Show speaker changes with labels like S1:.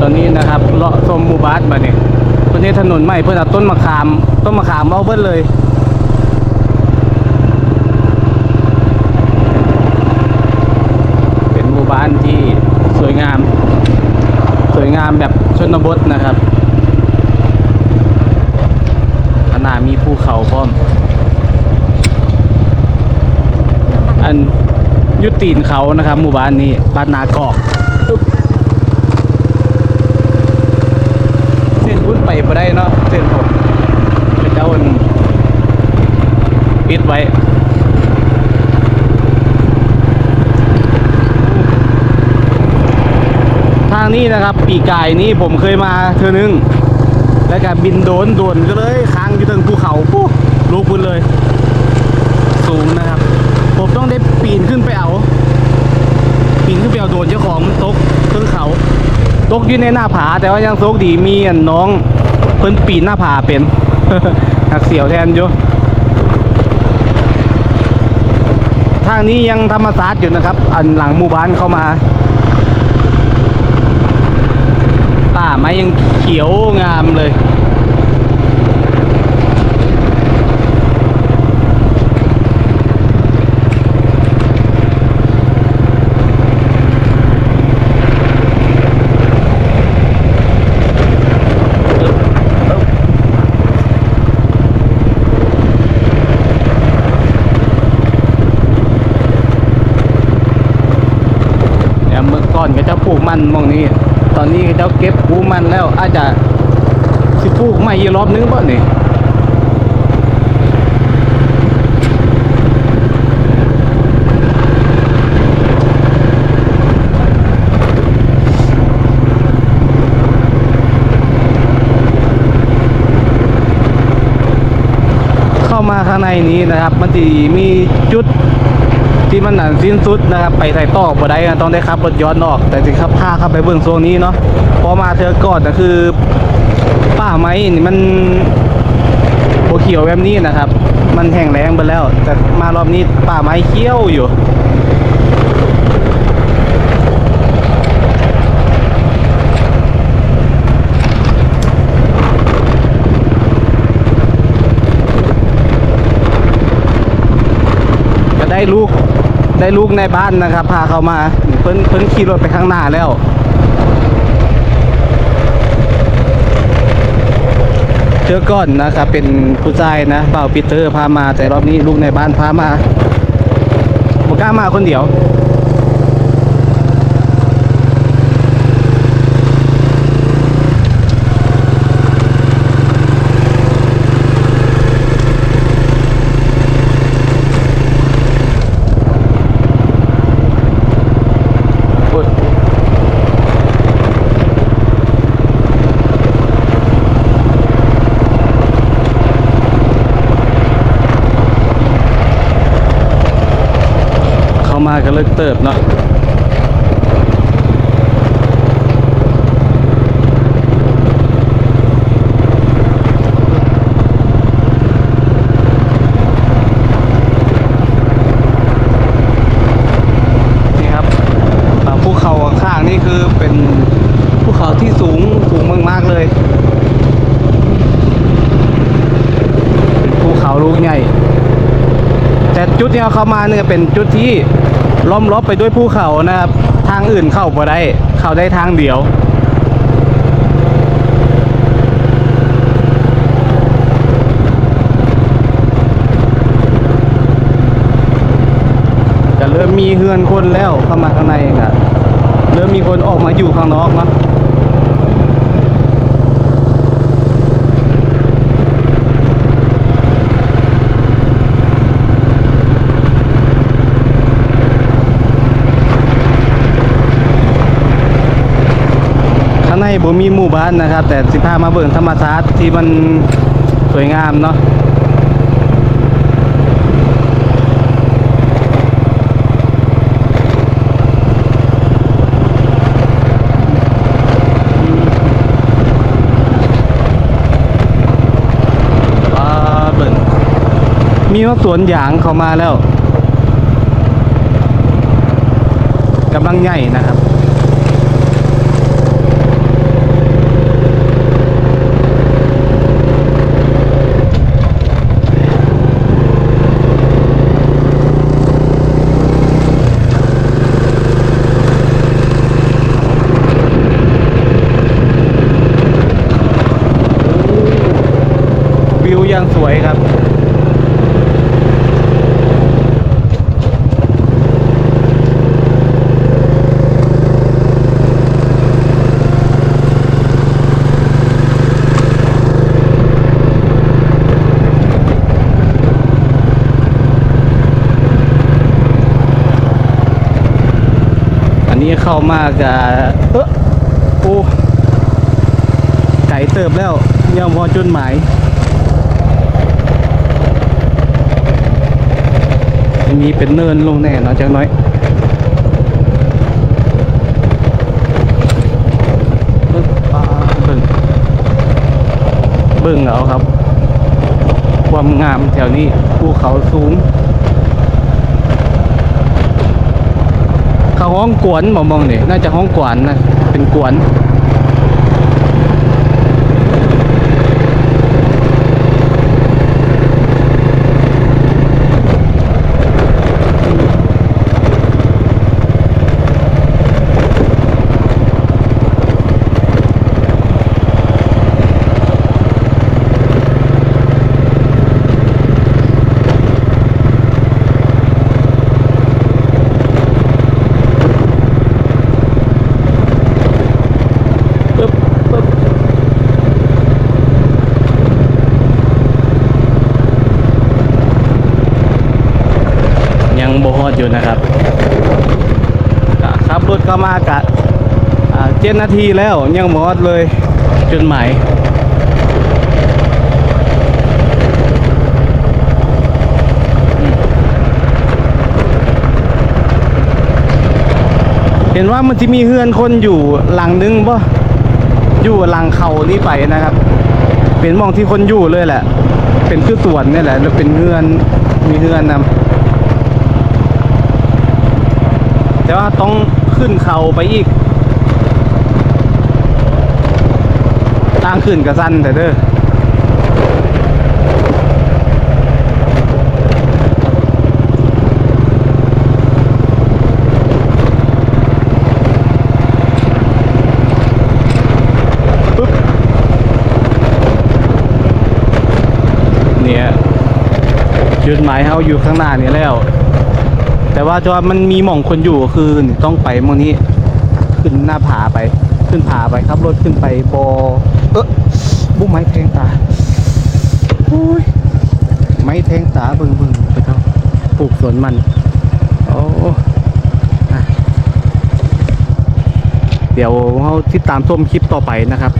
S1: ตอนนี้นะครับเลาะชมหมู่บ้านมาเนี่ยตอนนี้ถนนใหม่เพื่อนเอาต้นมะขามต้นมะขามเอาเบิ้ลเลยเป็นหมู่บ้านที่สวยงาม สวยงามแบบชนบทนะครับขนามีภูเขาพร้อม อันยุตีนเขานะครับหมู่บ้านนี้บ้านนากอกปึ๊บเส้นพุ่นไปบ่ได้เนาะเส้นผมเป็นเจ้าอัน ปิดไว้ทางนี้นะครับ ปีกายนี้ผมเคยมาเธอนึง แล้วก็บินโดนโดนก็เลยค้างอยู่ตรงภูเขาปุ๊บลุกพุ่นเลย สูงนะครับ ผมต้องได้ปีนขึ้นไปเอา ปีนขึ้นไปเอาโดนเจ้าของมันตกขึ้นเขา ตกอยู่ในหน้าผา แต่ว่ายังโชคดีมีอันน้อง เพิ่นปีนหน้าผาเป็นหักเสียวแทนอยู่ ทางนี้ยังธรรมศาสตร์อยู่นะครับ อันหลังหมู่บ้านเข้ามาป่าไม้ยังเขียวงามเลย เนี่ยเมื่อก่อนก็จะปลูกมันหมองนี้ ตอนนี้ก็จะเก็บปลูกมันแล้ว อาจจะ สิปลูกใหม่อีรอบนึงป่ะนี่เข้ามาข้างในนี้นะครับ มันจะมีจุดที่มันหนันสิ้นสุดนะครับ ไปใส่ต่อบ่ได้นต้องได้ขับรถย้อนออก แต่สิขับพาเข้าไปเบื้องโซนนี้เนาะพอมาเธอกอนก็คือ ป่าไม้นี่มันโเขียวแบบนี้นะครับ มันแห้งแล้งไปแล้ว แต่มารอบนี้ป่าไม้เขี้ยวอยู่ก็ได้ลูกได้ลูกในบ้านนะครับ พาเขามาเพิ่นเพิ่นขี่รถไปข้างหน้าแล้ว เจอก่อนนะครับเป็นผู้ชายนะเป่าปีเตอร์พามาแต่รอบนี้ลูกในบ้านพามาบ่กล้ามาคนเดียว มาก็เลิกเติบเนาะนี่ครับภูเขาข้างนี่คือเป็นภูเขาที่สูงสูงมากๆเลยภูเขาลูใหญ่แต่จุดที่เราเข้ามาเนี่ยเป็นจุดที่ ล้อมรอบไปด้วยภูเขานะครับ ทางอื่นเข้าบ่ได้ เข้าได้ทางเดียว จะเริ่มมีเฮือนคนแล้วเข้ามาข้างในครับเริ่มมีคนออกมาอยู่ข้างนอกเนาะข้างใน บ่มีหมู่บ้านนะครับ แต่สิพามาเบิ่งธรรมชาติที่มันสวยงามเนาะอ่าเบิ่งมีว่าสวนยางเข้ามาแล้วกำลังใหญ่นะครับ ยังสวยครับ อันนี้เข้ามากับเออโอ้ไก่เติบแล้วยังพอจุดหมาย อันนี้เป็นเนินลงแน่นอะจังน้อยเบิ่งเบิ่งเบิ่งเอาครับ ความงามแถวนี้ภูเขาสูง เขาห้องกวนมามองเนี่ยน่าจะห้องกวนนะ เป็นกวน อยู่นะครับขับรถก็มากะเจ็ดนาทีแล้วยังโบฮอดเลยจุดหมายเห็นว่ามันจะมีเฮือนคนอยู่หลังนึงป่ะอยู่หลังเขานี่ไปนะครับ เป็นมองที่คนอยู่เลยแหละ เป็นคือสวนนี่แหละแล้วเป็นเฮือนมีเฮือนนำ แต่ว่าต้องขึ้นเขาไปอีกทางขึ้นกระสันแต่เด้อเนี่ยจุดหมายเขาอยู่ข้างหน้านี่แล้ว แต่ว่าจอมันมีหม่องคนอยู่คือต้องไปมองนี้ ขึ้นหน้าผาไป ขึ้นผาไปครับรถขึ้นไปบอเออบุ้มไม้แทงตาอุ้ยไม้แทงตาเบิ่งเบิ่งไปเท่าปลูกสวนมันโอ้เดี๋ยวเขาติดตามชมคลิปต่อไปนะครับ